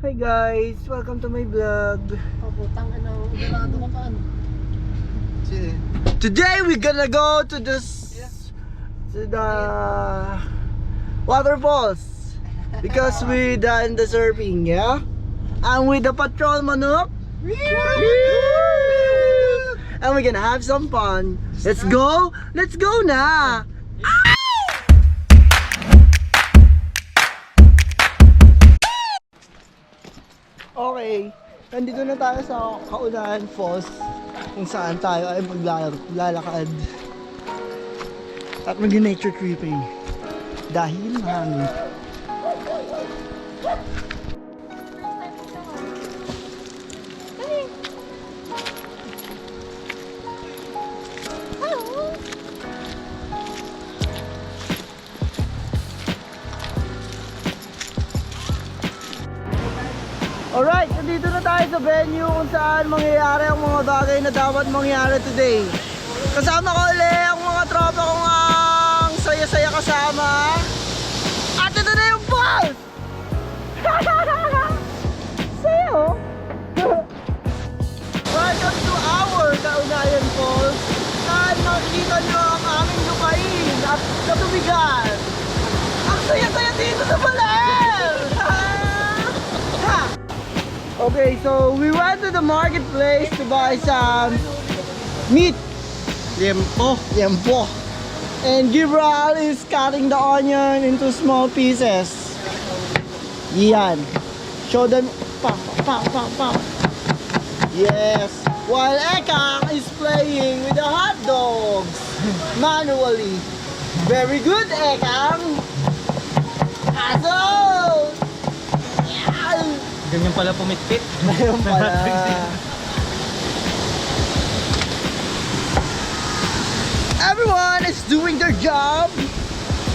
Hi guys, welcome to my vlog. Pabutang ano, garado ka pa ano. Today we're gonna go to this to the waterfalls because we done the surfing, yeah? And with the patrol manok. And we're gonna have some fun. Let's go! Let's go na! Okay, nandito na tayo sa Kaunahan Falls kung saan tayo ay maglalakad at mag-nature tripping dahil mahangin. Alright, nandito na tayo sa venue kung saan mangyayari ang mga bagay na dapat mangyari today. Kasama ko ulit ang mga tropa kong ang saya-saya kasama. At ito na yung falls! Sayo! Welcome to our Kaunayan Falls saan makikita nyo ang aming lupain at katubigan. Okay, so we went to the marketplace to buy some meat. Liempo. Liempo. And Gibral is cutting the onion into small pieces. Yan. Show them. Pa, pa, pa, pa. Yes. While Ekang is playing with the hot dogs manually. Very good, Ekang. Aso! Ganyan pala pumitpit. Ayun pala. Everyone is doing their job.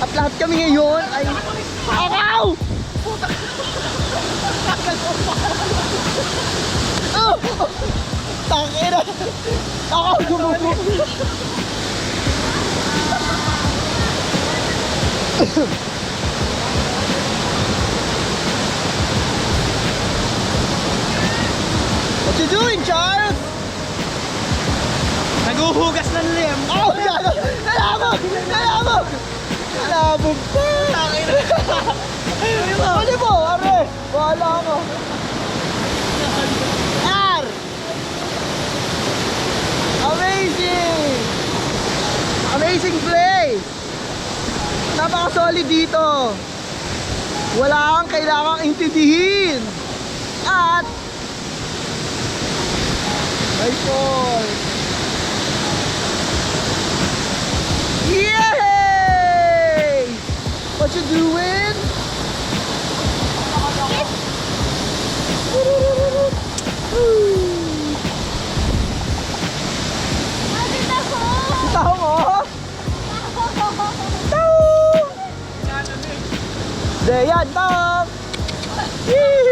At lahat kami ngayon ay... Akaw! Oh! Tangina! Akaw, gumubo! What you doing, Charles? Naguhugas ng lem. Oh, gago! Nalabog! Nalabog! Nalabog pa! Ano mo, are? Bahala ako. R! Amazing! Amazing play! Napaka-solid dito. Wala kang kailangang intindihin. At Nice! Yay! What you doing? Tahu mo? Tahu! Dayan, Tom! Yee!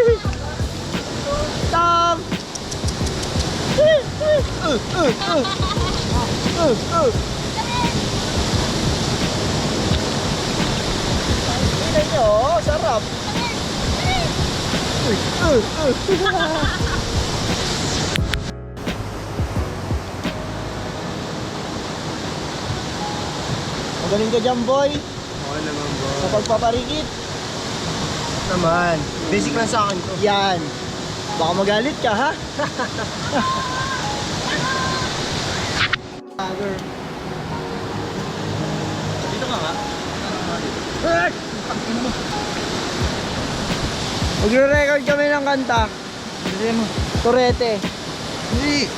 Tingnan nyo, sarap. Magaling ka dyan, boy. Oo naman bro. Sa pagpaparikit. Naman. Basic lang sa akin to. Yan. Baka magalit ka, ha? Dito ka nga. Magre-record kami ng kanta. Hindi mo. Torete. Hindi.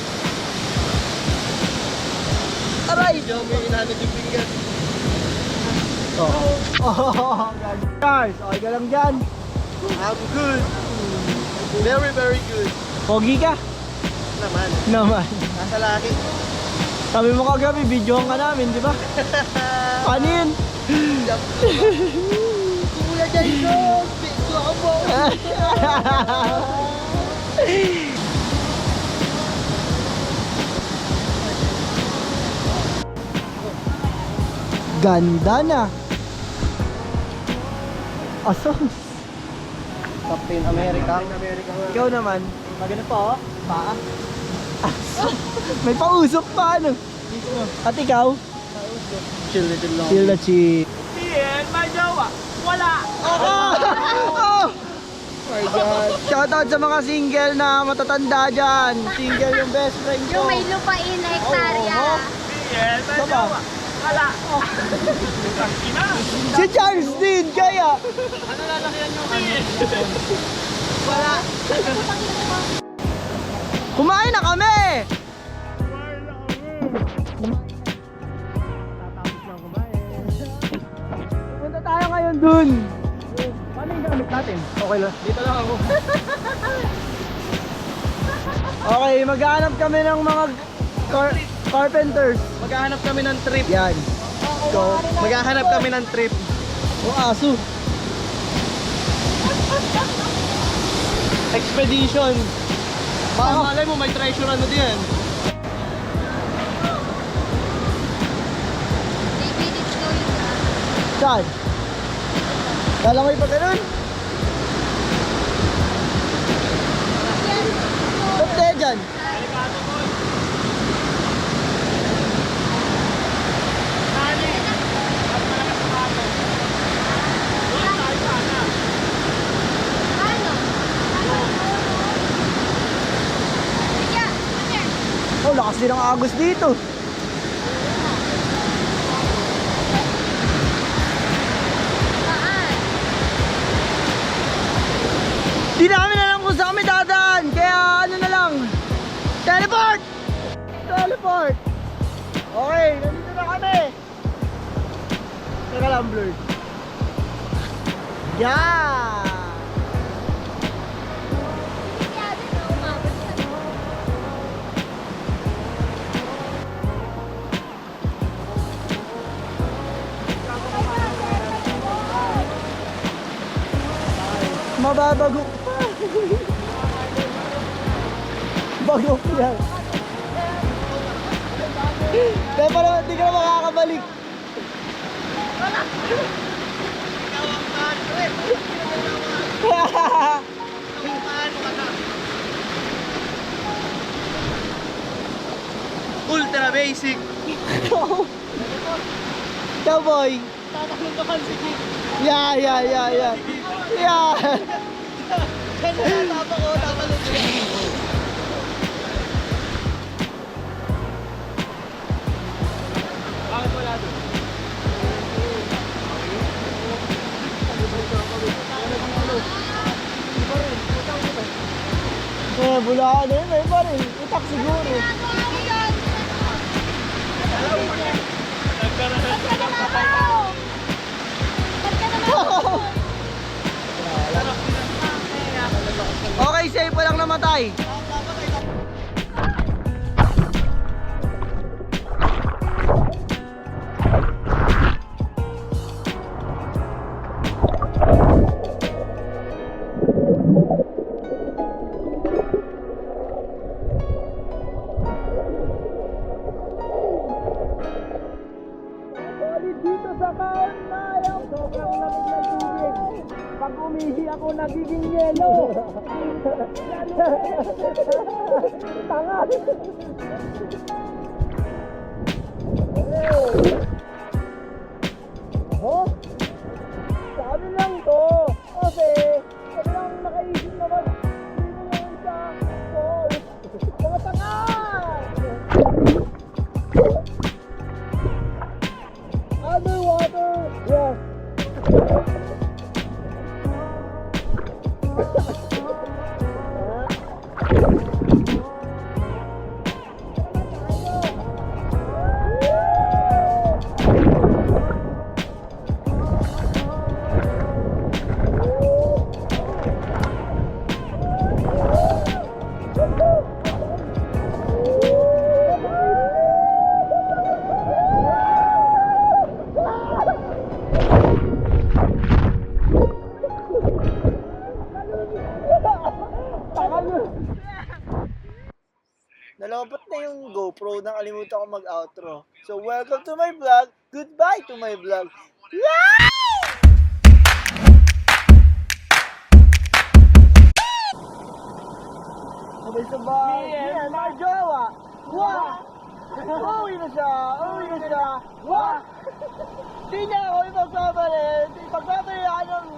Aray! Hindi ako may inanod yung pinggan. Oh. Oh, Guys, okay ka lang dyan. I'm good. Very, very good. Pogi ka? Naman. Naman. Nasa laki. Sabi mo kagabi, videohan ka namin, di ba? Ano yun? Kuya Jason! Video ako mo! Ganda na. Aso. Captain America. Ikaw naman. Maganda pa oh. Paa. May pausok pa ano. At ikaw? Chill little long. Chill na chill. Ian, may jowa. Wala. Oh! oh! My God. Shoutout sa mga single na matatanda dyan. Single yung best friend ko. Yung may lupain na hektarya. Ian, may ba? jowa. Wala. Ina. Si Charles din, kaya. Ano lalakyan yung Ian? Kumain na kami! Punta tayo ngayon dun. Paano yung gamit natin? Okay lang. Dito lang ako. Okay, maghanap kami ng mga car- carpenters. Maghahanap kami ng trip. Yan. So, Maghahanap kami ng trip. o aso. Expedition. Baka malay mo may treasure ano din. Saan? Kala ko pa ganun? Ba't tayo dyan? Ano? Din ang agos dito. Di namin alam kung saan kami dadaan. Kaya ano na lang. Teleport! Teleport! Okay, nandito na kami. Teka lang, blurred. Yeah! Mababago pa. Bago yan. Kaya parang hindi ka na makakabalik. Ultra basic. Cowboy. Tatakbo ka kasi. Yeah, yeah, yeah, yeah. Yeah. Tama ko, tama Bakit wala doon? Eh, bulaan na. Eh, pa rin. Itak siguro. Okay, safe pa lang namatay. Dito sa ng tubig. Pag umihi ako, nagiging yelo. Tanga. Oh. nakalimutan ko mag-outro. So, welcome to my vlog. Goodbye to my vlog. Yeah! Sabay-sabay. Yeah, nakajowa. Wah! Uwi na siya! Uwi na siya! Wah! Di niya ako ipagpapalit! Ipagpapalit ako ng...